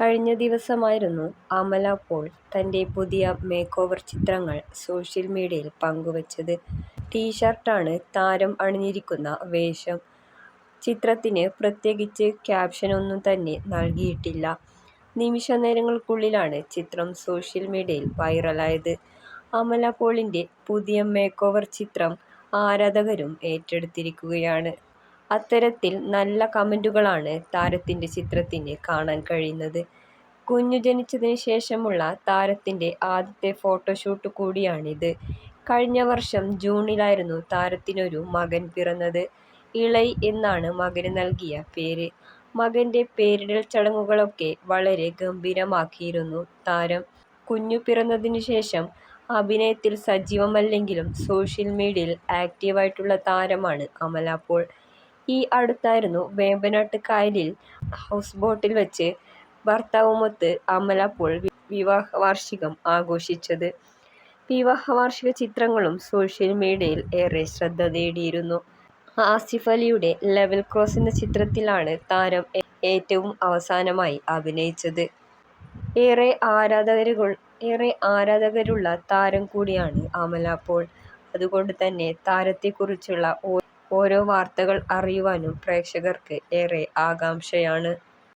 കഴിഞ്ഞ ദിവസമായിരുന്നു അമല പോൾ തന്റെ പുതിയ മേക്ക് ഓവർ ചിത്രങ്ങൾ സോഷ്യൽ മീഡിയയിൽ പങ്കുവച്ചത്. ടീഷർട്ടാണ് താരം അണിഞ്ഞിരിക്കുന്ന വേഷം. ചിത്രത്തിന് പ്രത്യേകിച്ച് ക്യാപ്ഷനൊന്നും തന്നെ നൽകിയിട്ടില്ല. നിമിഷ നേരങ്ങൾക്കുള്ളിലാണ് ചിത്രം സോഷ്യൽ മീഡിയയിൽ വൈറലായത്. അമല പോളിന്റെ പുതിയ മേക്ക് ഓവർ ചിത്രം ആരാധകരും ഏറ്റെടുത്തിരിക്കുകയാണ്. അത്തരത്തിൽ നല്ല കമന്റുകളാണ് താരത്തിന്റെ ചിത്രത്തിന് കാണാൻ കഴിയുന്നത്. കുഞ്ഞു ജനിച്ചതിന് ശേഷമുള്ള താരത്തിന്റെ ആദ്യത്തെ ഫോട്ടോഷൂട്ട് കൂടിയാണിത്. കഴിഞ്ഞ വർഷം ജൂണിലായിരുന്നു താരത്തിനൊരു മകൻ പിറന്നത്. ഇളൈ എന്നാണ് മകന് നൽകിയ പേര്. മകന്റെ പേരിടൽ ചടങ്ങുകളൊക്കെ വളരെ ഗംഭീരമാക്കിയിരുന്നു താരം. കുഞ്ഞു പിറന്നതിനു ശേഷം അഭിനയത്തിൽ സജീവമല്ലെങ്കിലും സോഷ്യൽ മീഡിയയിൽ ആക്റ്റീവായിട്ടുള്ള താരമാണ് അമല പോൾ. ഈ അടുത്തായിരുന്നു വേമ്പനാട്ട് കായലിൽ ഹൗസ് ബോട്ടിൽ വച്ച് ഭർത്താവുമൊത്ത് അമല പോൾ വിവാഹ വാർഷികം ആഘോഷിച്ചത്. വിവാഹ വാർഷിക ചിത്രങ്ങളും സോഷ്യൽ മീഡിയയിൽ ഏറെ ശ്രദ്ധ നേടിയിരുന്നു. ആസിഫ് അലിയുടെ ലെവൽ ക്രോസ് എന്ന ചിത്രത്തിലാണ് താരം ഏറ്റവും അവസാനമായി അഭിനയിച്ചത്. ഏറെ ആരാധകരുകൾ ഏറെ ആരാധകരുള്ള താരം കൂടിയാണ് അമല പോൾ. അതുകൊണ്ട് തന്നെ താരത്തെക്കുറിച്ചുള്ള ഓരോ വാർത്തകൾ അറിയുവാനും പ്രേക്ഷകർക്ക് ഏറെ ആകാംക്ഷയാണ്.